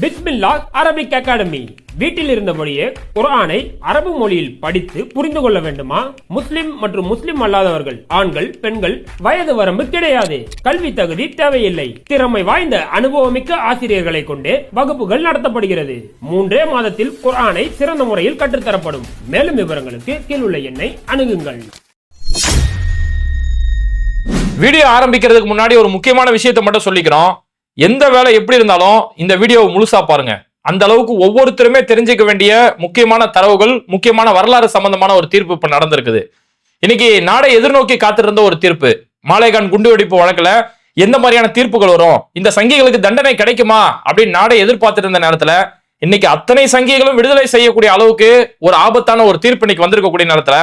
பிஸ்மில்லா Arabic academy. வீட்டில் இருந்தபடியே குர்ஆனை அரபு மொழியில் படித்து புரிந்து கொள்ள வேண்டுமா? முஸ்லிம் மற்றும் முஸ்லிம் அல்லாதவர்கள் ஆண்கள் பெண்கள் வயது வரம்பு கிடையாது. கல்வி தகுதி தேவையில்லை. திறமை வாய்ந்த அனுபவமிக்க ஆசிரியர்களை கொண்டே வகுப்புகள் நடத்தப்படுகிறது. மூன்றே மாதத்தில் குரானை சிறந்த முறையில் கற்றுத்தரப்படும். மேலும் விவரங்களுக்கு கீழுள்ள எண்ணை அணுகுங்கள். வீடியோ ஆரம்பிக்கிறதுக்கு முன்னாடி ஒரு முக்கியமான விஷயத்தை மட்டும் சொல்லிக்கிறோம். எந்த வேலை எப்படி இருந்தாலும் இந்த வீடியோவை முழுசா பாருங்க. அந்த அளவுக்கு ஒவ்வொருத்தருமே தெரிஞ்சுக்க வேண்டிய முக்கியமான தரவுகள் முக்கியமான வரலாறு சம்பந்தமான ஒரு தீர்ப்பு இப்ப நடந்திருக்குது. இன்னைக்கு நாடை எதிர்நோக்கி காத்திருந்த ஒரு தீர்ப்பு. மாலைகான் குண்டுவெடிப்பு வழக்குல எந்த மாதிரியான தீர்ப்புகள் வரும்? இந்த சங்கிகளுக்கு தண்டனை கிடைக்குமா? அப்படின்னு நாடை எதிர்பார்த்துட்டு இருந்த நேரத்துல இன்னைக்கு அத்தனை சங்கிகளும் விடுதலை செய்யக்கூடிய அளவுக்கு ஒரு ஆபத்தான ஒரு தீர்ப்பு இன்னைக்கு வந்திருக்கக்கூடிய நேரத்துல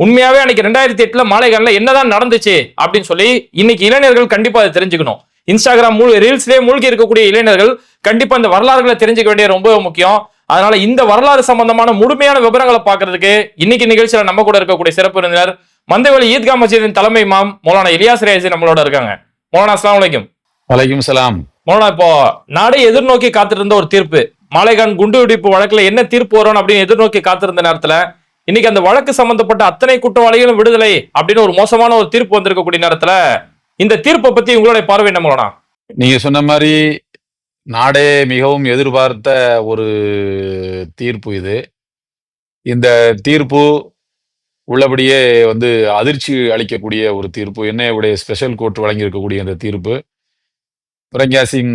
உண்மையாவே அன்னைக்கு ரெண்டாயிரத்தி எட்டுல மாலைகாலில் என்னதான் நடந்துச்சு அப்படின்னு சொல்லி இன்னைக்கு இளைஞர்கள் கண்டிப்பா அதை தெரிஞ்சுக்கணும். இன்ஸ்டாகிராம் மூழ் ரீல்ஸ்லேயே மூழ்கி இருக்கக்கூடிய இளைஞர்கள் கண்டிப்பா இந்த வரலாறுகளை தெரிஞ்சுக்க வேண்டிய ரொம்ப முக்கியம். அதனால இந்த வரலாறு சம்பந்தமான முழுமையான விவரங்களை பார்க்கிறதுக்கு இன்னைக்கு நிகழ்ச்சியில நம்ம கூட இருக்கக்கூடிய சிறப்பு விருந்தினர் மந்தைவழி ஈத்கா மசீதின் தலைமை இமாம் மௌலானா இலியாஸ் ரேசி நம்மளோட இருக்காங்க. மௌலானா அஸ்லாம் வலைக்கும் வலைக்கும் சலாம். மௌலானா இப்போ நாடை எதிர்நோக்கி காத்திருந்த ஒரு தீர்ப்பு. மாலைகான் குண்டு வெடிப்பு வழக்குல என்ன தீர்ப்பு வரும் அப்படின்னு எதிர்நோக்கி காத்திருந்த நேரத்துல இன்னைக்கு அந்த வழக்கு சம்பந்தப்பட்ட அத்தனை குற்றவாளிகளும் விடுதலை அப்படின்னு ஒரு மோசமான ஒரு தீர்ப்பு வந்திருக்கக்கூடிய நேரத்துல இந்த தீர்ப்பை பத்தி உங்களுடைய பார்வை என்ன நீங்க சொன்ன மாதிரி நாடே மிகவும் எதிர்பார்த்த ஒரு தீர்ப்பு இது. இந்த தீர்ப்பு உள்ளபடியே வந்து அதிர்ச்சி அளிக்கக்கூடிய ஒரு தீர்ப்பு என்னையுடைய ஸ்பெஷல் கோர்ட் வழங்கியிருக்கக்கூடிய இந்த தீர்ப்பு. பிரக்யா சிங்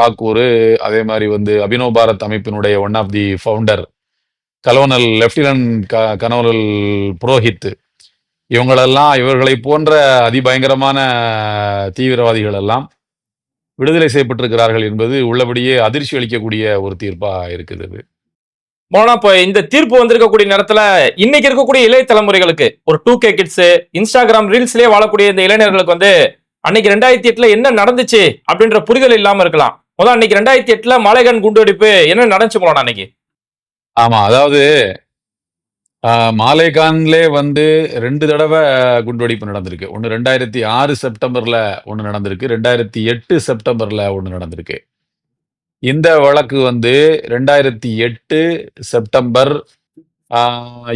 தாக்கூர் அதே மாதிரி வந்து அபினவ் பாரத் அமைப்பினுடைய one of the founder colonel lieutenant க கனோனல் புரோஹித் இவங்களெல்லாம் இவர்களை போன்ற அதிபயங்கரமான தீவிரவாதிகள் எல்லாம் விடுதலை செய்யப்பட்டிருக்கிறார்கள் என்பது உள்ளபடியே அதிர்ச்சி அளிக்கக்கூடிய ஒரு தீர்ப்பா இருக்குது. மௌலானா இப்போ இந்த தீர்ப்பு வந்திருக்கக்கூடிய நேரத்துல இன்னைக்கு இருக்கக்கூடிய இளைய தலைமுறைகளுக்கு ஒரு டூ கே கிட்ஸ் இன்ஸ்டாகிராம் ரீல்ஸ்லயே வாழக்கூடிய இந்த இளைஞர்களுக்கு வந்து அன்னைக்கு ரெண்டாயிரத்தி எட்டுல என்ன நடந்துச்சு அப்படின்ற புரிதல் இல்லாம இருக்கலாம் முதல்ல அன்னைக்கு ரெண்டாயிரத்தி எட்டுல மாலைகான் குண்டு வெடிப்பு என்ன நடந்துச்சு மௌலானா அன்னைக்கு ஆமா அதாவது மாலேகான்லே வந்து ரெண்டு தடவை குண்டுவெடிப்பு நடந்திருக்கு. ஒன்று ரெண்டாயிரத்தி ஆறு செப்டம்பரில் ஒன்று நடந்திருக்கு. ரெண்டாயிரத்தி எட்டு செப்டம்பரில் ஒன்று நடந்திருக்கு. இந்த வழக்கு வந்து ரெண்டாயிரத்தி எட்டு செப்டம்பர்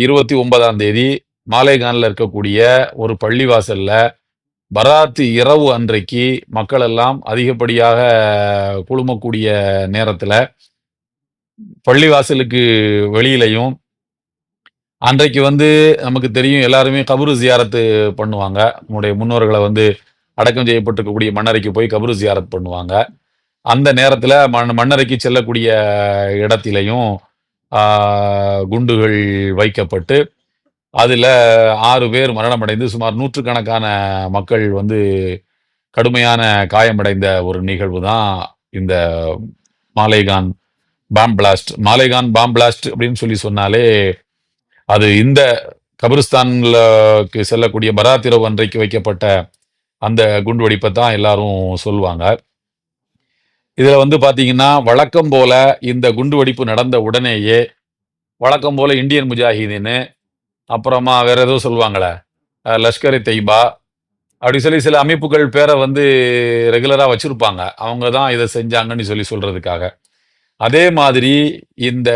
இருபத்தி ஒன்பதாம் தேதி மாலேகானில் இருக்கக்கூடிய ஒரு பள்ளிவாசலில் பராத்து இரவு அன்றைக்கு மக்கள் எல்லாம் அதிகப்படியாக குழுமக்கூடிய நேரத்தில் பள்ளிவாசலுக்கு வெளியிலையும் அன்றைக்கு வந்து நமக்கு தெரியும் எல்லாருமே கபரு ஜியாரத்து பண்ணுவாங்க. நம்முடைய முன்னோர்களை வந்து அடக்கம் செய்யப்பட்டிருக்கக்கூடிய மன்னரைக்கு போய் கபரு ஜியாரத் பண்ணுவாங்க. அந்த நேரத்தில் மண் மன்னரைக்கு செல்லக்கூடிய இடத்திலையும் குண்டுகள் வைக்கப்பட்டு அதில் ஆறு பேர் மரணமடைந்து சுமார் நூற்றுக்கணக்கான மக்கள் வந்து கடுமையான காயமடைந்த ஒரு நிகழ்வு தான் இந்த Malegaon bomb blast. Malegaon bomb blast அப்படின்னு சொல்லி சொன்னாலே அது இந்த கபிரிஸ்தான்லக்கு செல்லக்கூடிய பராத்திரவு அன்றைக்கு வைக்கப்பட்ட அந்த குண்டு வெடிப்பை தான் எல்லாரும் சொல்லுவாங்க இதில் வந்து பார்த்தீங்கன்னா வழக்கம் போல இந்த குண்டு வெடிப்பு நடந்த உடனேயே வழக்கம் போல இந்தியன் முஜாஹிதீனு அப்புறமா வேற ஏதோ சொல்லுவாங்களே லஷ்கர் தெய்பா அப்படி சொல்லி சில அமைப்புகள் பேரை வந்து ரெகுலராக வச்சுருப்பாங்க. அவங்க தான் இதை செஞ்சாங்கன்னு சொல்லி சொல்கிறதுக்காக அதே மாதிரி இந்த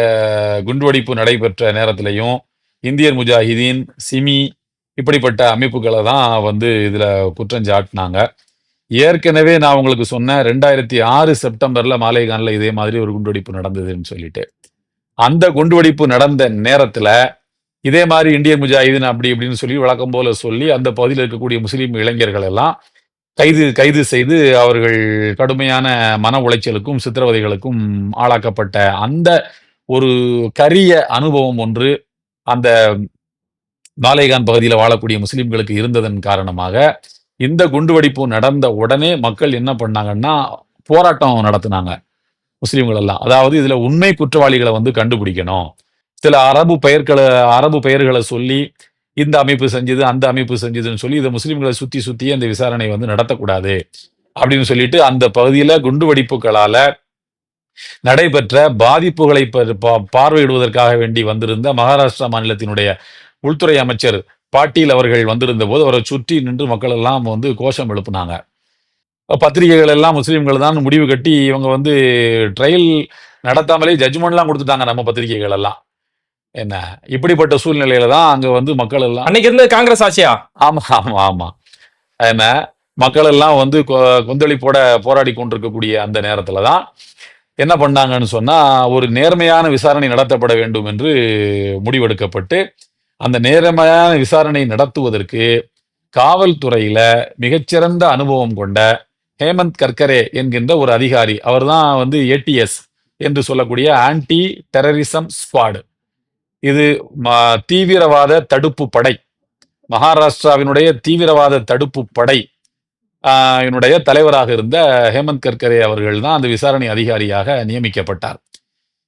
குண்டுவெடிப்பு நடைபெற்ற நேரத்திலையும் இந்தியன் முஜாஹிதீன் சிமி இப்படிப்பட்ட அமைப்புகளை தான் வந்து இதில் குற்றம் சாட்டினாங்க ஏற்கனவே நான் உங்களுக்கு சொன்னேன் ரெண்டாயிரத்தி ஆறு செப்டம்பரில் மாலேகானில் இதே மாதிரி ஒரு குண்டுவெடிப்பு நடந்ததுன்னு சொல்லிட்டு. அந்த குண்டுவெடிப்பு நடந்த நேரத்தில் இதே மாதிரி இந்தியன் முஜாஹிதீன் அப்படி இப்படின்னு சொல்லி வழக்கம் போல சொல்லி அந்த பகுதியில் இருக்கக்கூடிய முஸ்லீம் இளைஞர்கள் எல்லாம் கைது கைது செய்து அவர்கள் கடுமையான மன உளைச்சலுக்கும் சித்திரவதைகளுக்கும் ஆளாக்கப்பட்ட அந்த ஒரு கரிய அனுபவம் ஒன்று அந்த நாலேகான் பகுதியில் வாழக்கூடிய முஸ்லீம்களுக்கு இருந்ததன் காரணமாக இந்த குண்டுவெடிப்பு நடந்த உடனே மக்கள் என்ன பண்ணாங்கன்னா போராட்டம் நடத்தினாங்க முஸ்லீம்கள் எல்லாம். அதாவது இதுல உண்மை குற்றவாளிகளை வந்து கண்டுபிடிக்கணும். சில அரபு பெயர்களை அரபு பெயர்களை சொல்லி இந்த அமைப்பு செஞ்சது அந்த அமைப்பு செஞ்சதுன்னு சொல்லி இதை முஸ்லீம்களை சுத்தி சுத்தி அந்த விசாரணை வந்து நடத்தக்கூடாது அப்படின்னு சொல்லிட்டு அந்த பகுதியில குண்டு வெடிப்புகளால நடைபெற்ற பாதிப்புகளை பார்வையிடுவதற்காக வேண்டி வந்திருந்த மகாராஷ்டிரா மாநிலத்தினுடைய உள்துறை அமைச்சர் பாட்டீல் அவர்கள் வந்திருந்த போது அவரை சுற்றி நின்று மக்கள் எல்லாம் வந்து கோஷம் எழுப்புனாங்க. பத்திரிகைகள் எல்லாம் முஸ்லீம்கள் தான் முடிவு கட்டி இவங்க வந்து ட்ரையல் நடத்தாமலே ஜட்ஜ்மெண்ட்லாம் கொடுத்துட்டாங்க நம்ம பத்திரிகைகள் எல்லாம். என்ன? இப்படிப்பட்ட சூழ்நிலையில தான் அங்க வந்து மக்கள் எல்லாம் அன்னைக்கு இருந்தது காங்கிரஸ் ஆட்சியா? ஆமா ஆமா ஆமா. என்ன? மக்கள் எல்லாம் வந்து கொ- கொந்தளிப்போட போராடி கொண்டிருக்கக்கூடிய அந்த நேரத்துல தான் என்ன பண்ணாங்கன்னு சொன்னால் ஒரு நேர்மையான விசாரணை நடத்தப்பட வேண்டும் என்று முடிவெடுக்கப்பட்டு அந்த நேர்மையான விசாரணை நடத்துவதற்கு காவல்துறையில் மிகச்சிறந்த அனுபவம் கொண்ட ஹேமந்த் கர்கரே என்கின்ற ஒரு அதிகாரி அவர் தான் வந்து ஏடிஎஸ் என்று சொல்லக்கூடிய ஆன்டி டெரரிசம் ஸ்குவாடு. இது ம- தீவிரவாத தடுப்பு படை. மகாராஷ்டிராவினுடைய தீவிரவாத தடுப்பு படை. என்னுடைய இவனுடைய தலைவராக இருந்த ஹேமந்த் கர்கரே அவர்கள் தான் அந்த விசாரணை அதிகாரியாக நியமிக்கப்பட்டார்.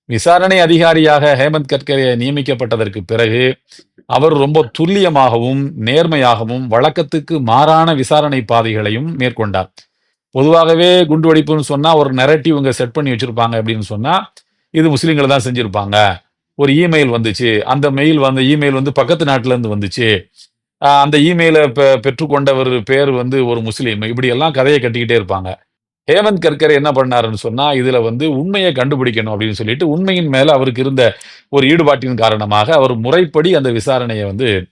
விசாரணை அதிகாரியாக ஹேமந்த் கர்கரே நியமிக்கப்பட்டதற்கு பிறகு அவர் ரொம்ப துல்லியமாகவும் நேர்மையாகவும் வழக்கத்துக்கு மாறான விசாரணை பாதைகளையும் மேற்கொண்டார். பொதுவாகவே குண்டு வெடிப்புன்னு ஒரு நெரட்டிவ் இங்கே செட் பண்ணி வச்சிருப்பாங்க அப்படின்னு சொன்னால் இது முஸ்லீம்கள் தான் செஞ்சுருப்பாங்க. ஒரு இமெயில் வந்துச்சு அந்த மெயில் வந்த இமெயில் வந்து பக்கத்து நாட்டிலேருந்து வந்துச்சு. அந்த இமெயிலை பெ- பெற்றுக்கொண்டவர் பேர் வந்து ஒரு முஸ்லீம். இப்படி எல்லாம் கதையை கட்டிக்கிட்டே இருப்பாங்க. ஹேமந்த் கர்கரே என்ன பண்ணாருன்னு சொன்னா இதுல வந்து உண்மையை கண்டுபிடிக்கணும் அப்படின்னு சொல்லிட்டு உண்மையின் மேல அவருக்கு இருந்த ஒரு ஈடுபாட்டின் காரணமாக அவர் முறைப்படி அந்த விசாரணையை வந்து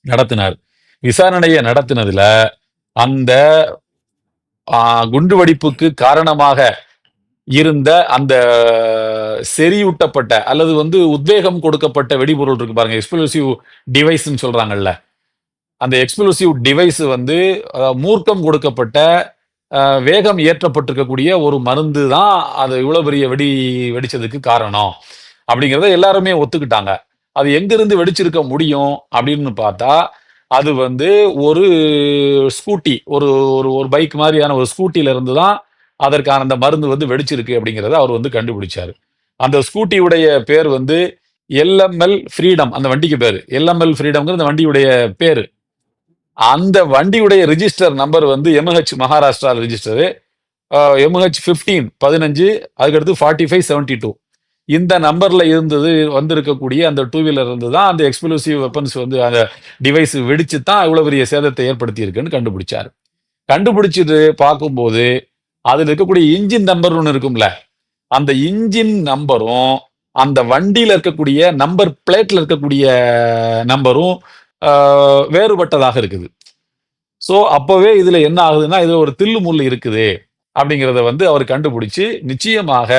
நடத்தினார். விசாரணையை நடத்தினதுல அந்த குண்டுவெடிப்புக்கு காரணமாக இருந்த அந்த செறியூட்டப்பட்ட அல்லது வந்து உத்வேகம் கொடுக்கப்பட்ட வெடிபொருள் இருக்கு பாருங்க எக்ஸ்ப்ளோசிவ் டிவைஸ்ன்னு சொல்றாங்கல்ல. அந்த எக்ஸ்ப்ளோசிவ் டிவைஸ் வந்து மூர்க்கம் கொடுக்கப்பட்ட வேகம் ஏற்றப்பட்டிருக்கக்கூடிய ஒரு மருந்து தான் அது இவ்வளோ பெரிய வெடி வெடிச்சதுக்கு காரணம். அப்படிங்கிறத எல்லாருமே ஒத்துக்கிட்டாங்க. அது எங்கிருந்து வெடிச்சிருக்க முடியும் அப்படின்னு பார்த்தா அது வந்து ஒரு ஸ்கூட்டி ஒரு ஒரு ஒரு பைக் மாதிரியான ஒரு ஸ்கூட்டில இருந்து தான் அதற்கான அந்த மருந்து வந்து வெடிச்சிருக்கு அப்படிங்கிறத அவர் வந்து கண்டுபிடிச்சார். அந்த ஸ்கூட்டியுடைய பேர் வந்து எல்எம்எல் ஃப்ரீடம் அந்த வண்டிக்கு பேர். எல்எம்எல் ஃப்ரீடம்ங்கிற அந்த வண்டியுடைய பேர். அந்த வண்டியுடைய ரிஜிஸ்டர் நம்பர் வந்து MH Maharashtra register MH fifteen பதினஞ்சு அதுக்கடுத்து ஃபார்ட்டி ஃபைவ் செவன்டி டூ இந்த நம்பரில் இருந்தது வந்திருக்கக்கூடிய அந்த டூ வீலர் இருந்து தான் அந்த எக்ஸ்ப்ளோசிவ் வெப்பன்ஸ் வந்து அந்த டிவைஸ் வெடிச்சு தான் இவ்வளோ பெரிய சேதத்தை ஏற்படுத்தியிருக்குன்னு கண்டுபிடிச்சார். கண்டுபிடிச்சிட்டு பார்க்கும்போது அதில் இருக்கக்கூடிய இன்ஜின் நம்பர் ஒன்று இருக்கும்ல அந்த இன்ஜின் நம்பரும் அந்த வண்டியில் இருக்கக்கூடிய நம்பர் பிளேட்டில் இருக்கக்கூடிய நம்பரும் வேறுபட்டதாக இருக்குது. ஸோ அப்போவே இதில் என்ன ஆகுதுன்னா இது ஒரு தில்லு முள்ளு இருக்குது அப்படிங்கிறத வந்து அவர் கண்டுபிடிச்சி நிச்சயமாக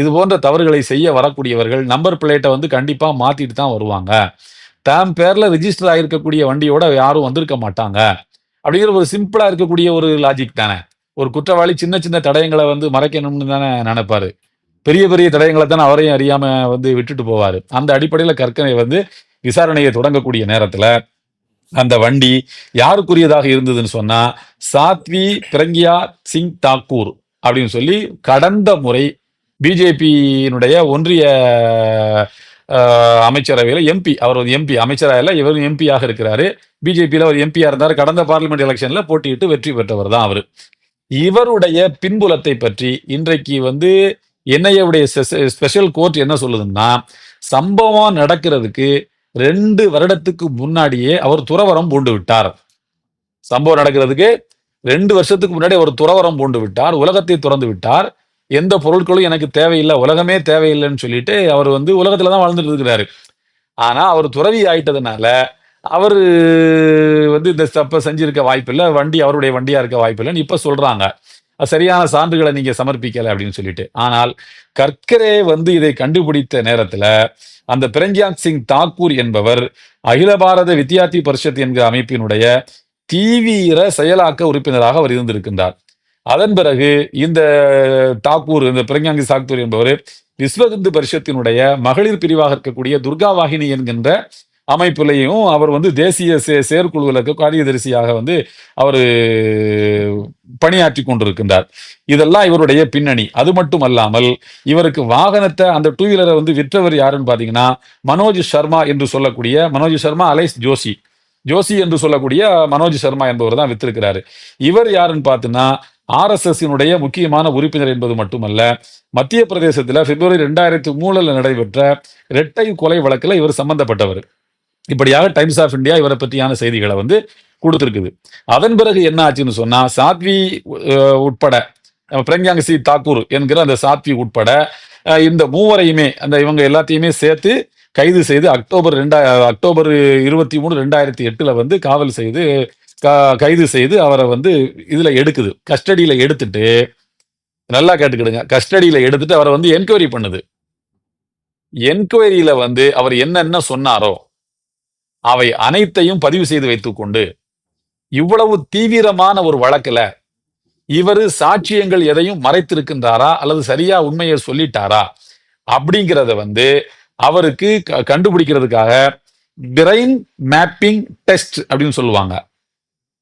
இது போன்ற தவறுகளை செய்ய வரக்கூடியவர்கள் நம்பர் பிளேட்டை வந்து கண்டிப்பாக மாற்றிட்டு தான் வருவாங்க. தாம் பேரில் ரிஜிஸ்டர் ஆகிருக்கக்கூடிய வண்டியோட யாரும் வந்திருக்க மாட்டாங்க. அப்படிங்கிற ஒரு சிம்பிளாக இருக்கக்கூடிய ஒரு லாஜிக் தானே. ஒரு குற்றவாளி சின்ன சின்ன தடயங்களை வந்து மறைக்கணும்னு தானே நினைப்பாரு. பெரிய பெரிய தடயங்களை தானே அவரையும் அறியாமல் வந்து விட்டுட்டு போவார். அந்த அடிப்படையில் கற்கனை வந்து விசாரணையை தொடங்கக்கூடிய நேரத்துல அந்த வண்டி யாருக்குரியதாக இருந்ததுன்னு சொன்னா சாத்வி பிரக்யா சிங் தாக்கூர் அப்படின்னு சொல்லி கடந்த முறை பிஜேபியினுடைய ஒன்றிய அமைச்சரவையில் எம்பி அவர் ஒரு எம்பி அமைச்சராக இல்லை இவரும் எம்பியாக இருக்கிறாரு. பிஜேபியில் அவர் எம்பியாக இருந்தார். கடந்த பார்லிமெண்ட் எலெக்ஷனில் போட்டியிட்டு வெற்றி பெற்றவர் தான் அவர். இவருடைய பின்புலத்தை பற்றி இன்றைக்கு வந்து என்ஐஏவுடைய ஸ்பெஷல் கோர்ட் என்ன சொல்லுதுன்னா சம்பவம் நடக்கிறதுக்கு ரெண்டு வருடத்துக்கு முன்னாடியே அவர் துறவரம் பூண்டு விட்டார் சம்பவம் நடக்கிறதுக்கு ரெண்டு வருஷத்துக்கு முன்னாடி அவர் துறவரம் பூண்டு விட்டார் உலகத்தை துறந்து விட்டார். எந்த பொருட்களும் எனக்கு தேவையில்லை உலகமே தேவையில்லைன்னு சொல்லிட்டு அவர் வந்து உலகத்துல தான் வாழ்ந்துட்டு இருக்கிறாரு. ஆனா அவர் துறவி ஆயிட்டதுனால அவர் வந்து இந்த தப்பை செஞ்சிருக்க வாய்ப்பில்லை வண்டி அவருடைய வண்டியா இருக்க வாய்ப்பில்லைன்னு இப்ப சொல்றாங்க. சரியான சான்றுகளை நீங்க சமர்ப்பிக்கல அப்படின்னு சொல்லிட்டு. ஆனால் கற்கரே வந்து இதை கண்டுபிடித்த நேரத்துல அந்த பிரஞ்சாத் சிங் தாக்கூர் என்பவர் அகில பாரத வித்யார்த்தி பரிஷத் என்கிற அமைப்பினுடைய தீவிர செயலாக்க உறுப்பினராக அவர் இருந்திருக்கின்றார். அதன் பிறகு இந்த தாக்கூர் இந்த பிரஞ்சாங்கி தாக்கூர் என்பவர் விஸ்வகந்து பரிஷத்தினுடைய மகளிர் பிரிவாக இருக்கக்கூடிய துர்கா வாகினி என்கின்ற அமைப்புலையும் அவர் வந்து தேசிய சே செயற்குழுவில் காரியதரிசியாக வந்து அவர் பணியாற்றி கொண்டிருக்கின்றார். இதெல்லாம் இவருடைய பின்னணி. அது மட்டும் அல்லாமல் இவருக்கு வாகனத்தை அந்த டூ வீலரை வந்து விற்றவர் யாருன்னு பார்த்தீங்கன்னா மனோஜ் சர்மா என்று சொல்லக்கூடிய மனோஜ் சர்மா அலைஸ் ஜோஷி. ஜோஷி என்று சொல்லக்கூடிய மனோஜ் சர்மா என்பவர் தான் வித்திருக்கிறாரு. இவர் யாருன்னு பார்த்தீங்கன்னா ஆர்எஸ்எஸ்ஸினுடைய முக்கியமான உறுப்பினர் என்பது மட்டுமல்ல மத்திய பிரதேசத்தில் பிப்ரவரி ரெண்டாயிரத்தி மூணில் நடைபெற்ற இரட்டை கொலை வழக்கில் இவர் சம்பந்தப்பட்டவர். இப்படியாக டைம்ஸ் ஆஃப் இந்தியா இவரை பற்றியான செய்திகளை வந்து கொடுத்துருக்குது. அதன் பிறகு என்ன ஆச்சுன்னு சொன்னா சாத்வி உட்பட அஹ், பிரக்யாங் சி தாக்கூர் என்கிற அந்த சாத்வி உட்பட இந்த மூவரையுமே அந்த இவங்க எல்லாத்தையுமே சேர்த்து கைது செய்து அக்டோபர் ரெண்டா அக்டோபர் இருபத்தி மூணு ரெண்டாயிரத்தி எட்டுல வந்து காவல் செய்து க- கைது செய்து அவரை வந்து இதுல எடுக்குது. கஸ்டடியில எடுத்துட்டு நல்லா கேட்டுக்கிடுங்க. கஸ்டடியில எடுத்துட்டு அவரை வந்து என்கொயரி பண்ணுது. என்கொயரியில வந்து அவர் என்னென்ன சொன்னாரோ அவை அனைத்தையும் பதிவு செய்து வைத்துக்கொண்டு இவ்வளவு தீவிரமான ஒரு வழக்குல இவர் சாட்சியங்கள் எதையும் மறைத்திருக்கின்றாரா அல்லது சரியா உண்மையை சொல்லிட்டாரா அப்படிங்கிறத வந்து அவருக்கு க- கண்டுபிடிக்கிறதுக்காக பிரெயின் மேப்பிங் டெஸ்ட் அப்படின்னு சொல்லுவாங்க.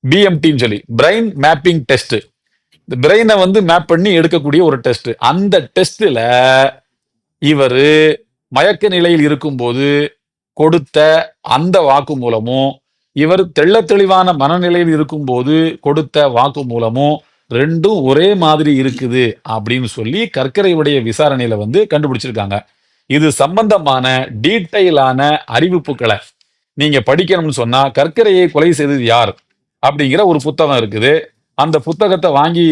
பிஎம்டின்னு சொல்லி பிரெயின் மேப்பிங் டெஸ்ட் இந்த பிரெயினை வந்து மேப் பண்ணி எடுக்கக்கூடிய ஒரு டெஸ்ட் அந்த டெஸ்ட்ல இவர் மயக்க நிலையில் இருக்கும்போது கொடுத்த அந்த வாக்கு மூலமும் இவர் தெள்ள தெளிவான மனநிலையில் இருக்கும்போது கொடுத்த வாக்கு மூலமும் ரெண்டும் ஒரே மாதிரி இருக்குது அப்படின்னு சொல்லி கற்கரையுடைய விசாரணையில வந்து கண்டுபிடிச்சிருக்காங்க. இது சம்பந்தமான டீட்டெயிலான அறிவிப்புகளை நீங்க படிக்கணும்னு சொன்னா கற்கரையை கொலை செய்தது யார் அப்படிங்கிற ஒரு புத்தகம் இருக்குது. அந்த புத்தகத்தை வாங்கி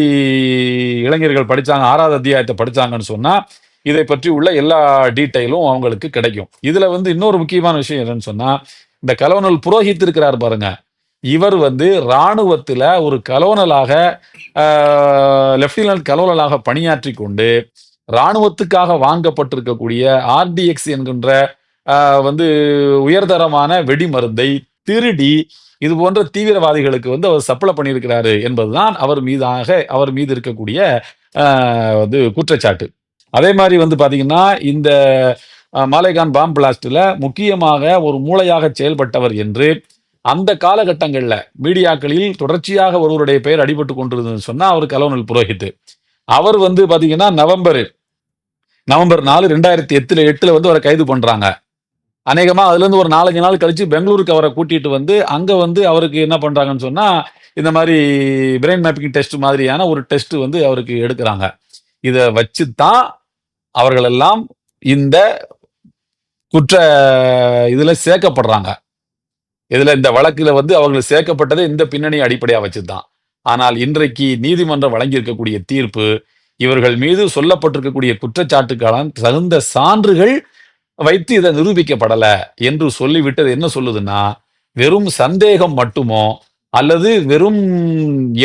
இளைஞர்கள் படிச்சாங்க ஆறாவது அத்தியாயத்தை படிச்சாங்கன்னு சொன்னா இதை பற்றி உள்ள எல்லா டீட்டெயிலும் அவங்களுக்கு கிடைக்கும். இதுல வந்து இன்னொரு முக்கியமான விஷயம் என்னன்னு சொன்னா இந்த கலோனல் புரோஹித் இருக்கிறார் பாருங்க. இவர் வந்து இராணுவத்தில் ஒரு கலோனலாக லெப்டினன்ட் கலோனலாக பணியாற்றி கொண்டு இராணுவத்துக்காக வாங்கப்பட்டிருக்கக்கூடிய ஆர்டிஎக்ஸ் என்கின்ற வந்து உயர்தரமான வெடிமருந்தை திருடி இது போன்ற தீவிரவாதிகளுக்கு வந்து அவர் சப்ளை பண்ணியிருக்கிறாரு என்பதுதான் அவர் மீதாக அவர் மீது இருக்கக்கூடிய வந்து குற்றச்சாட்டு. அதே மாதிரி வந்து பார்த்தீங்கன்னா இந்த மாலேகான் பாம் பிளாஸ்டில் முக்கியமாக ஒரு மூளையாக செயல்பட்டவர் என்று அந்த காலகட்டங்களில் மீடியாக்களில் தொடர்ச்சியாக ஒருவருடைய பெயர் அடிபட்டு கொண்டிருந்ததுன்னு சொன்னால் அவர் கலோனல் புரோஹித் அவர் வந்து பார்த்தீங்கன்னா நவம்பர் நவம்பர் நாலு ரெண்டாயிரத்தி எட்டில் எட்டில் வந்து அவரை கைது பண்ணுறாங்க அநேகமாக அதுலேருந்து ஒரு நாலஞ்சு நாள் கழித்து பெங்களூருக்கு அவரை கூட்டிகிட்டு வந்து அங்கே வந்து அவருக்கு என்ன பண்ணுறாங்கன்னு சொன்னால் இந்த மாதிரி பிரெயின் மேப்பிங் டெஸ்ட் மாதிரியான ஒரு டெஸ்ட் வந்து அவருக்கு எடுக்கிறாங்க. இதை வச்சு தான் அவர்கள் எல்லாம் இந்த குற்ற இதில் சேர்க்கப்படுறாங்க. இதில் இந்த வழக்கில் வந்து அவர்கள் சேர்க்கப்பட்டது இந்த பின்னணி வச்சு வச்சுதான். ஆனால் இன்றைக்கு நீதிமன்றம் வழங்கியிருக்கக்கூடிய தீர்ப்பு இவர்கள் மீது சொல்லப்பட்டிருக்கக்கூடிய குற்றச்சாட்டுக்கான தகுந்த சான்றுகள் வைத்து இதை நிரூபிக்கப்படலை என்று சொல்லிவிட்டது. என்ன சொல்லுதுன்னா வெறும் சந்தேகம் மட்டுமோ அல்லது வெறும்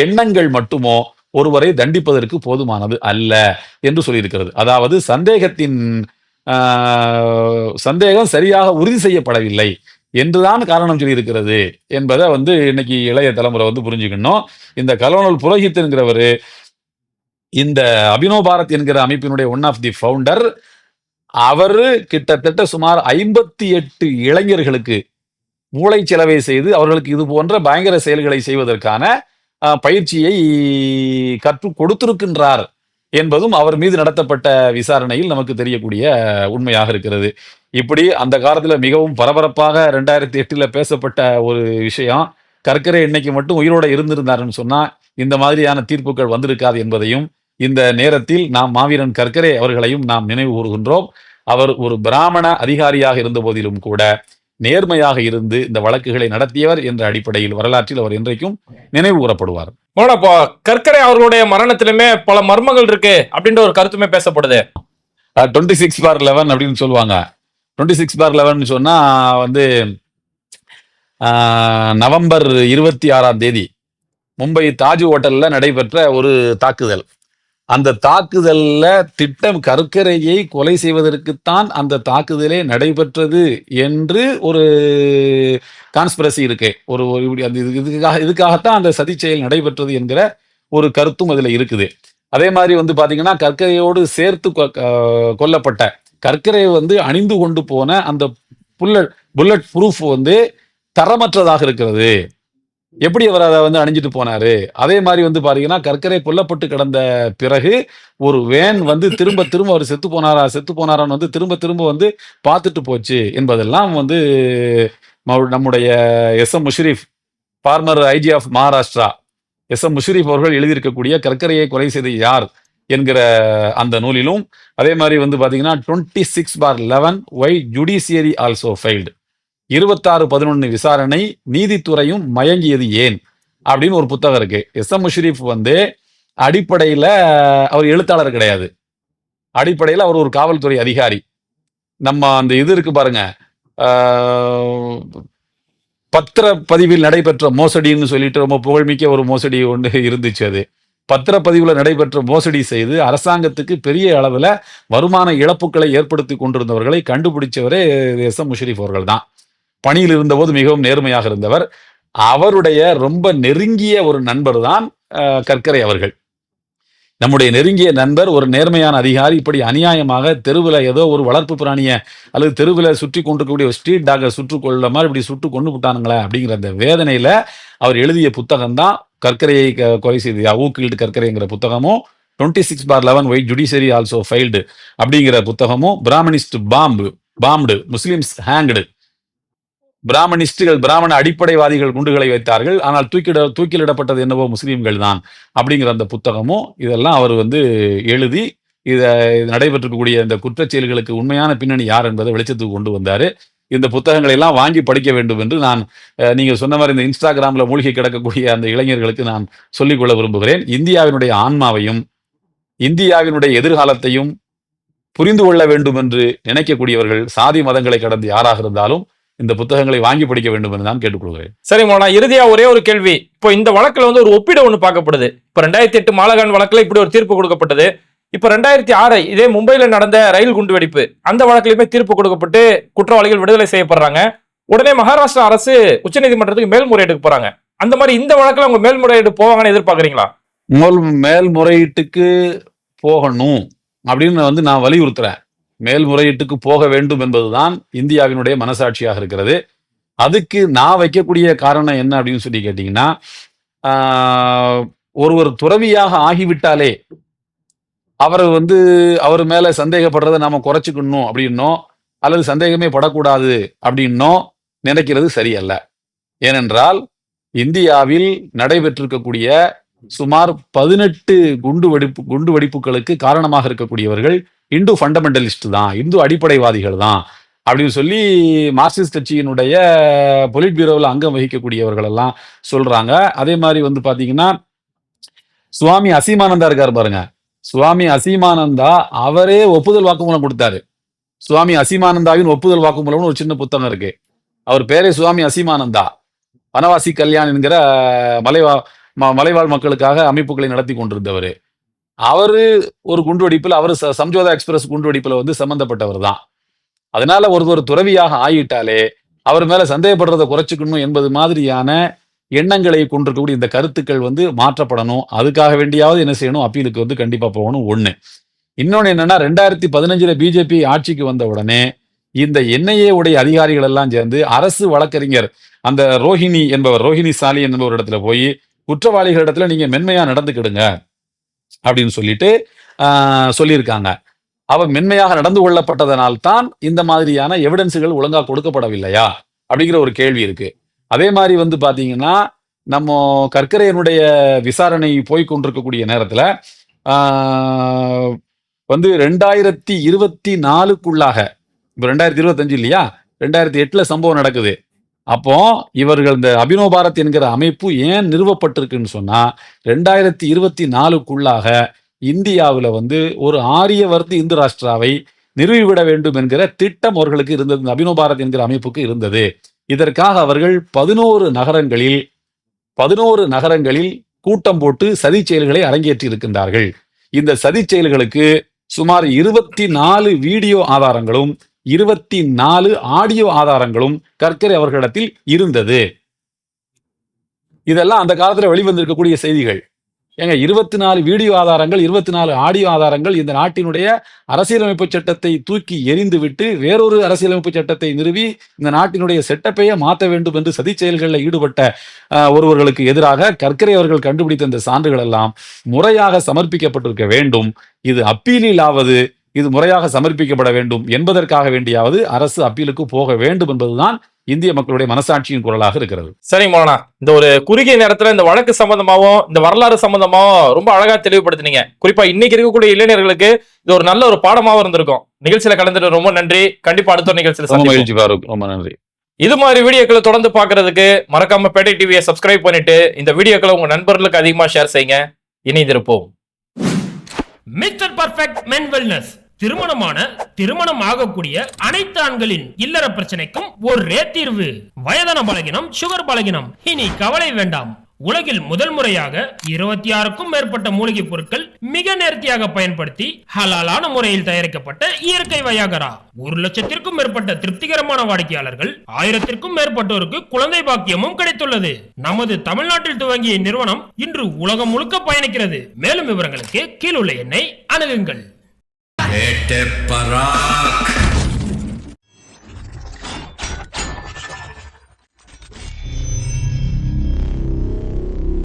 எண்ணங்கள் மட்டுமோ ஒருவரை தண்டிப்பதற்கு போதுமானது அல்ல என்று சொல்லியிருக்கிறது. அதாவது சந்தேகத்தின் சந்தேகம் சரியாக உறுதி செய்யப்படவில்லை என்றுதான் காரணம் சொல்லியிருக்கிறது என்பதை வந்து இன்னைக்கு இளைய தலைமுறை வந்து புரிஞ்சுக்கணும். இந்த கலோனல் புரோஹித் என்கிறவர் இந்த அபினோ பாரத் என்கிற அமைப்பினுடைய ஒன் ஆஃப் தி ஃபவுண்டர் அவர் கிட்டத்தட்ட சுமார் ஐம்பத்தி எட்டு இளைஞர்களுக்கு மூளை செலவை செய்து அவர்களுக்கு இது போன்ற பயங்கர செயல்களை செய்வதற்கான பயிற்சியை கற்றுக் கொடுத்திருக்கின்றார் என்பதும் அவர் மீது நடத்தப்பட்ட விசாரணையில் நமக்கு தெரியக்கூடிய உண்மையாக இருக்கிறது. இப்படி அந்த காலத்தில் மிகவும் பரபரப்பாக ரெண்டாயிரத்தி எட்டில் பேசப்பட்ட ஒரு விஷயம் கற்கரை இன்னைக்கு மட்டும் உயிரோடு இருந்திருந்தாருன்னு சொன்னால் இந்த மாதிரியான தீர்ப்புகள் வந்திருக்காது என்பதையும் இந்த நேரத்தில் நாம் மாவீரன் கற்கரை அவர்களையும் நாம் நினைவு கூறுகின்றோம். அவர் ஒரு பிராமண அதிகாரியாக இருந்த போதிலும் கூட நேர்மையாக இருந்து இந்த வழக்குகளை நடத்தியவர் என்ற அடிப்படையில் வரலாற்றில் அவர் இன்றைக்கும் நினைவு கூறப்படுவார். இப்போ கற்கரை அவர்களுடைய மரணத்திலுமே பல மர்மங்கள் இருக்கு அப்படின்ற ஒரு கருத்துமே பேசப்படுது. டுவெண்ட்டி சிக்ஸ் பார் லெவன் அப்படின்னு சொல்லுவாங்க. டுவெண்ட்டி சிக்ஸ் பார் லெவன் சொன்னா வந்து நவம்பர் இருபத்தி ஆறாம் தேதி மும்பை தாஜ் ஹோட்டல்ல நடைபெற்ற ஒரு தாக்குதல். அந்த தாக்குதல்ல திட்டம் கற்கரையை கொலை செய்வதற்குத்தான் அந்த தாக்குதலே நடைபெற்றது என்று ஒரு கான்ஸ்பிரசி இருக்கு. ஒரு ஒரு இப்படி அந்த இது- இதுக்காக இதுக்காகத்தான் அந்த சதி செயல் நடைபெற்றது என்கிற ஒரு கருத்தும் அதுல இருக்குது. அதே மாதிரி வந்து பாத்தீங்கன்னா கற்கரையோடு சேர்த்து கொ- கொல்லப்பட்ட கற்கரை வந்து அணிந்து கொண்டு போன அந்த புல்லட் புல்லட் ப்ரூஃப் வந்து தரமற்றதாக இருக்கிறது. எப்படி அவர் அதை வந்து அணிஞ்சிட்டு போனாரு? அதே மாதிரி வந்து பாத்தீங்கன்னா கற்கரை கொல்லப்பட்டு கிடந்த பிறகு ஒரு வேன் வந்து திரும்ப திரும்ப அவர் செத்து போனாரா செத்து போனாரான்னு வந்து திரும்ப திரும்ப வந்து பார்த்துட்டு போச்சு என்பதெல்லாம் வந்து நம்முடைய S M Mushrif former IG of Maharashtra S M Mushrif அவர்கள் எழுதியிருக்கக்கூடிய கற்கரையை கொலை செய்து யார் என்கிற அந்த நூலிலும் அதே மாதிரி வந்து பாத்தீங்கன்னா twenty six by eleven why judiciary also failed இருபத்தாறு பதினொன்று விசாரணை நீதித்துறையும் மயங்கியது ஏன்? அப்படின்னு ஒரு புத்தகம் இருக்கு. எஸ். எம். முஷரீப் வந்து அடிப்படையில் அவர் எழுத்தாளர் கிடையாது. அடிப்படையில் அவர் ஒரு காவல்துறை அதிகாரி. நம்ம அந்த இது இருக்கு பாருங்க. பத்திர பத்திரப்பதிவில் நடைபெற்ற மோசடின்னு சொல்லிட்டு ரொம்ப புகழ்மிக்க ஒரு மோசடி ஒன்று இருந்துச்சு அது. பத்திரப்பதிவில் நடைபெற்ற மோசடி செய்து அரசாங்கத்துக்கு பெரிய அளவில் வருமான இழப்புகளை ஏற்படுத்தி கொண்டிருந்தவர்களை கண்டுபிடிச்சவரே எஸ். எம். முஷரீஃப் அவர்கள் தான். பணியில் இருந்தபோது மிகவும் நேர்மையாக இருந்தவர். அவருடைய ரொம்ப நெருங்கிய ஒரு நண்பர் தான் கற்கரை அவர்கள். நம்முடைய நெருங்கிய நண்பர் ஒரு நேர்மையான அதிகாரி இப்படி அநியாயமாக தெருவில் ஏதோ ஒரு வளர்ப்பு பிராணியை அல்லது தெருவில் சுற்றி கொண்டிருக்கக்கூடிய ஒரு ஸ்ட்ரீட் டாகை சுற்று கொள்ள மாதிரி இப்படி சுட்டு கொண்டு விட்டானுங்களே அப்படிங்கிற அந்த வேதனையில அவர் எழுதிய புத்தகம் தான் கற்கரையை க- கொலை செய்து ஊக்கில்டு கற்கரைங்கிற புத்தகமும் twenty six by eleven why judiciary also failed அப்படிங்கிற புத்தகமும் பிராமணிஸ்ட் பாம்பு பாம்டு முஸ்லிம்ஸ் ஹேங்டு பிராமணிஸ்டுகள் பிராமண அடிப்படைவாதிகள் குண்டுகளை வைத்தார்கள். ஆனால் தூக்கிட தூக்கிலிடப்பட்டது என்னவோ முஸ்லீம்கள் தான் அப்படிங்கிற அந்த புத்தகமும் இதெல்லாம் அவர் வந்து எழுதி இதை நடைபெற்றிருக்கக்கூடிய இந்த குற்றச்செயல்களுக்கு உண்மையான பின்னணி யார் என்பதை வெளிச்சத்துக்கு கொண்டு வந்தார். இந்த புத்தகங்களை எல்லாம் வாங்கி படிக்க வேண்டும் என்று நான் நீங்கள் சொன்ன மாதிரி இந்த இன்ஸ்டாகிராமில் மூழ்கி கிடக்கக்கூடிய அந்த இளைஞர்களுக்கு நான் சொல்லிக்கொள்ள விரும்புகிறேன். இந்தியாவினுடைய ஆன்மாவையும் இந்தியாவினுடைய எதிர்காலத்தையும் புரிந்து கொள்ள வேண்டும் என்று நினைக்கக்கூடியவர்கள் சாதி மதங்களை கடந்து யாராக இருந்தாலும் இந்த புத்தகங்களை வாங்கி படிக்க வேண்டும் என்று நான் கேட்டுக்கொள்கிறேன். சரி மோனா இறுதியா ஒரே ஒரு கேள்வி. இப்போ இந்த வழக்குல வந்து ஒரு ஒப்பீடு ஒண்ணு பார்க்கப்படுது. இப்போ ரெண்டாயிரத்தி எட்டு மாலகான் வழக்குல இப்படி ஒரு தீர்ப்பு கொடுக்கப்பட்டது. இப்போ ரெண்டாயிரத்தி ஆறு இதே மும்பையில நடந்த ரயில் குண்டு வெடிப்பு அந்த வழக்குலயுமே தீர்ப்பு கொடுக்கப்பட்டு குற்றவாளிகள் விடுதலை செய்யப்படுறாங்க. உடனே மகாராஷ்டிரா அரசு உச்சநீதிமன்றத்துக்கு மேல்முறையீட்டுக்கு போறாங்க. அந்த மாதிரி இந்த வழக்குல அவங்க மேல்முறையீடு போவாங்கன்னு எதிர்பார்க்கறீங்களா? மேல் மேல்முறையீட்டுக்கு போகணும் அப்படின்னு வந்து நான் வலியுறுத்துறேன். மேல்முறையீட்டுக்கு போக வேண்டும் என்பதுதான் இந்தியாவினுடைய மனசாட்சியாக இருக்கிறது. அதுக்கு நான் வைக்கக்கூடிய காரணம் என்ன அப்படின்னு சொல்லி கேட்டீங்கன்னா ஒருவர் துறவியாக ஆகிவிட்டாலே அவர் வந்து அவர் மேல சந்தேகப்படுறதை நாம குறைச்சிக்கணும் அப்படின்னோ அல்லது சந்தேகமே படக்கூடாது அப்படின்னோ நினைக்கிறது சரியல்ல. ஏனென்றால் இந்தியாவில் நடைபெற்றிருக்கக்கூடிய சுமார் பதினெட்டு குண்டு வெடிப்பு குண்டு வெடிப்புகளுக்கு காரணமாக இருக்கக்கூடியவர்கள் இந்து ஃபண்டமெண்டலிஸ்ட் தான் இந்து அடிப்படைவாதிகள் தான் அப்படின்னு சொல்லி மார்க்சிஸ்ட் கட்சியினுடைய பொலிட் பியூரோவில் அங்கம் வகிக்கக்கூடியவர்கள் எல்லாம் சொல்றாங்க. அதே மாதிரி வந்து பாத்தீங்கன்னா சுவாமி அசீமானந்தா இருக்கார் பாருங்க. சுவாமி அசீமானந்தா அவரே ஒப்புதல் வாக்குமூலம் கொடுத்தாரு. சுவாமி அசீமானந்தாவின் ஒப்புதல் வாக்குமூலம்னு ஒரு சின்ன புத்தகம் இருக்கு. அவர் பேரே சுவாமி அசீமானந்தா. வனவாசி கல்யாண் என்கிற மலைவா ம- மலைவாழ் மக்களுக்காக அமைப்புகளை நடத்தி கொண்டிருந்தவர். அவரு ஒரு குண்டுவெடிப்பில் அவர் சம்ஜோதா எக்ஸ்பிரஸ் குண்டுவெடிப்பில் வந்து சம்பந்தப்பட்டவர் தான். அதனால ஒரு துறவியாக ஆயிட்டாலே அவர் மேல சந்தேகப்படுறதை குறைச்சிக்கணும் என்பது மாதிரியான எண்ணங்களை கொண்டிருக்கக்கூடிய இந்த கருத்துக்கள் வந்து மாற்றப்படணும். அதுக்காக வேண்டியாவது என்ன செய்யணும்? அப்பீலுக்கு வந்து கண்டிப்பா போகணும். ஒண்ணு. இன்னொன்னு என்னன்னா ரெண்டாயிரத்தி பதினஞ்சுல பிஜேபி ஆட்சிக்கு வந்த உடனே இந்த என்ஐஏ உடைய அதிகாரிகள் எல்லாம் சேர்ந்து அரசு வழக்கறிஞர் அந்த ரோஹிணி என்பவர் ரோஹிணி சாலி என்பவர் இடத்துல போய் குற்றவாளிகள் இடத்துல நீங்க மென்மையா நடந்துக்கிடுங்க. அப்படின்னு சொல்லிட்டு சொல்லியிருக்காங்க. அவ மென்மையாக நடந்து கொள்ளப்பட்டதனால்தான் இந்த மாதிரியான எவிடன்ஸுகள் ஒழுங்கா கொடுக்கப்படவில்லையா? அப்படிங்கிற ஒரு கேள்வி இருக்கு. அதே மாதிரி வந்து பாத்தீங்கன்னா நம்ம கற்கரையனுடைய விசாரணை போய் கொண்டிருக்கக்கூடிய நேரத்துல வந்து ரெண்டாயிரத்தி இருபத்தி நாலுக்குள்ளாக இப்போ ரெண்டாயிரத்தி இருபத்தஞ்சு இல்லையா? ரெண்டாயிரத்தி எட்டுல சம்பவம் நடக்குது. அப்போ இவர்கள் இந்த அபினோ பாரத் என்கிற அமைப்பு ஏன் நிறுவப்பட்டிருக்குன்னு சொன்னா ரெண்டாயிரத்தி இருபத்தி நாலுக்குள்ளாக இந்தியாவில் வந்து ஒரு ஆரியவர்த்தி இந்து ராஷ்டிராவை நிறுவிவிட வேண்டும் என்கிற திட்டம் அவர்களுக்கு இருந்தது இந்த பாரத் என்கிற அமைப்புக்கு இருந்தது. இதற்காக அவர்கள் பதினோரு நகரங்களில் பதினோரு நகரங்களில் கூட்டம் போட்டு சதி செயல்களை அரங்கேற்றி இருக்கின்றார்கள் இந்த சதி செயல்களுக்கு சுமார் இருபத்தி நாலு வீடியோ ஆதாரங்களும் இருபத்தி நாலு ஆடியோ ஆதாரங்களும் கற்கரை அவர்களிடத்தில் இருந்தது. இதெல்லாம் அந்த காலத்தில் வெளிவந்திருக்கக்கூடிய செய்திகள். ஏங்க இருபத்தி நாலு வீடியோ ஆதாரங்கள் இருபத்தி நாலு ஆடியோ ஆதாரங்கள் இந்த நாட்டினுடைய அரசியலமைப்பு சட்டத்தை தூக்கி எரிந்து விட்டு வேறொரு அரசியலமைப்பு சட்டத்தை நிறுவி இந்த நாட்டினுடைய செட்டப்பையே மாற்ற வேண்டும் என்று சதி செயல்களில் ஈடுபட்ட அஹ், ஒருவர்களுக்கு எதிராக கற்கரை அவர்கள் கண்டுபிடித்த இந்த சான்றுகள் எல்லாம் முறையாக சமர்ப்பிக்கப்பட்டிருக்க வேண்டும். இது அப்பீலிலாவது இது முறையாக சமர்ப்பிக்கப்பட வேண்டும் என்பதற்காக வேண்டியாவது அரசு அப்பீலுக்கு போக வேண்டும் என்பதுதான் இந்திய மக்களுடைய மனசாட்சியின் குரலாக இருக்கிறது. சரி மோனா இந்த ஒரு குறுகிய நேரத்துல இந்த வழக்கு சம்பந்தமாவும் இந்த வரலாறு சம்பந்தமாவும் ரொம்ப அழகா தெளிவுபடுத்தினீங்க. குறிப்பா இன்னைக்கு இருக்கக்கூடிய இளைஞர்களுக்கு இது ஒரு நல்ல ஒரு பாடமாவும் இருந்திருக்கும். நிகழ்ச்சியில கலந்துட்டு ரொம்ப நன்றி. கண்டிப்பா அடுத்த நிகழ்ச்சியில மகிழ்ச்சி ரொம்ப நன்றி. இது மாதிரி வீடியோக்களை தொடர்ந்து பார்க்கிறதுக்கு மறக்காம பேட்டை டிவியை சப்ஸ்கிரைப் பண்ணிட்டு இந்த வீடியோக்களை உங்க நண்பர்களுக்கு அதிகமா ஷேர் செய்யுங்க. இணைந்திருப்போம். Mister perfect men wellness. திருமணமான திருமணம் ஆகக்கூடிய அனைத்து ஆண்களின் இல்லற பிரச்சனைக்கும் ஒரே தீர்வு. வயதான பலகினம் சுகர் பலகினம். இனி கவலை வேண்டாம். உலகில் முதல் முறையாக இருபத்தி ஆறுக்கும் மேற்பட்ட மூலிகை பொருட்கள் மிக நேர்த்தியாக பயன்படுத்தி ஹலாலான முறையில் தயாரிக்கப்பட்ட இயற்கை வயாகரா. ஒரு லட்சத்திற்கும் மேற்பட்ட திருப்திகரமான வாடிக்கையாளர்கள் ஆயிரத்திற்கும் மேற்பட்டோருக்கு குழந்தை பாக்கியமும் கிடைத்துள்ளது. நமது தமிழ்நாட்டில் துவங்கிய நிறுவனம் இன்று உலகம் முழுக்க பயணிக்கிறது. மேலும் விவரங்களுக்கு கீழுள்ள எண்ணை அணுகுங்கள். ஏட்டே பராக்